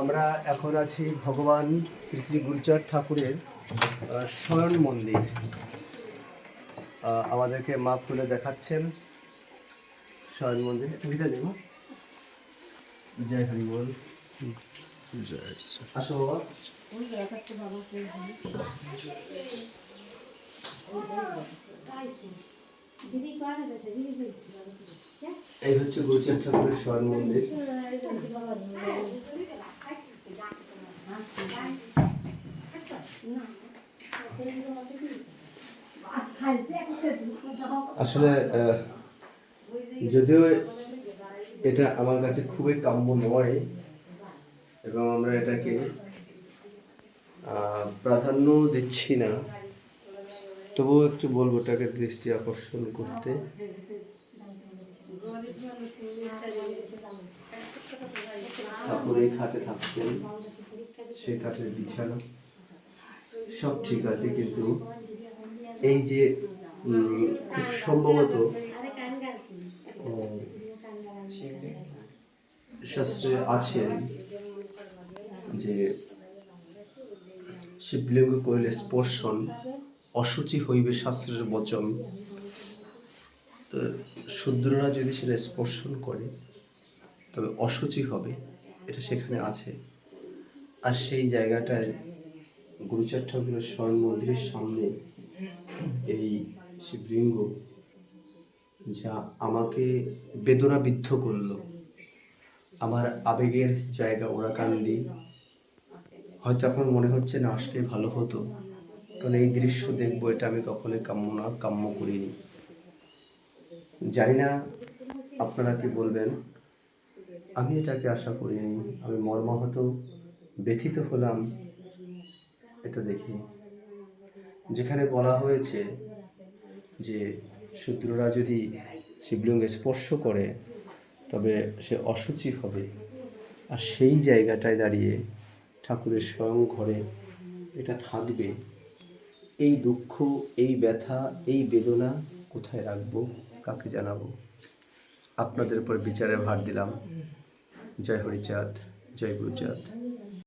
আমরা এখন আছি ভগবান শ্রী শ্রী গুরুচাঁদ ঠাকুরের শয়ন মন্দির। আমাদেরকে মাপ তুলে দেখাচ্ছেন শয়ন মন্দির। ভিতরে যাব জয় হরি বল। আসো বাবা। এই হচ্ছে ঠাকুরের মন্দির। আসলে যদিও এটা আমার কাছে খুবই কাম্য নয়, এবং আমরা এটাকে প্রাধান্য দিচ্ছি না তবুও একটু বলব তাকে দৃষ্টি আকর্ষণ করতে। ঠাকুর এই খাটে থাকতেন সেই কাঠের বিছানা। সব ঠিক আছে কিন্তু এই যে খুব সম্ভবত শাস্ত্রে আছেন যে শিবলিঙ্গ করিলে স্পর্শন অসুচি হইবে শাস্ত্রের বচন। তো শূদ্ররা যদি সেটা স্পর্শন করে, তবে অসুচি হবে, এটা সেখানে আছে। আর সেই জায়গাটায় গুরুচার ঠাকুরের স্বয়ং মন্দিরের সামনে এই শিবলিঙ্গ, যা আমাকে বেদনাবিদ্ধ করল। আমার আবেগের জায়গা ওরা কান্দি হয়তো এখন মনে হচ্ছে না আসলে ভালো হতো। কারণ এই দৃশ্য দেখব, এটা আমি কখনোই কাম্য না, কাম্য করিনি। জানি না আপনারা কি বলবেন। আমি এটাকে আশা করিনি, আমি মর্মাহত, ব্যথিত হলাম, এটা দেখি। যেখানে বলা হয়েছে যে শূদ্ররা যদি শিবলিঙ্গে স্পর্শ করে, তবে সে অসুচি হবে। আর সেই জায়গাটায় দাঁড়িয়ে ঠাকুরের স্বয়ং ঘরে এটা থাকবে। এই দুঃখ, এই ব্যথা, এই বেদনা কোথায় রাখব? কাকে জানাব? আপনাদের উপর বিচারের ভার দিলাম। জয় হরিচাঁদ, জয় গুরুচাঁদ।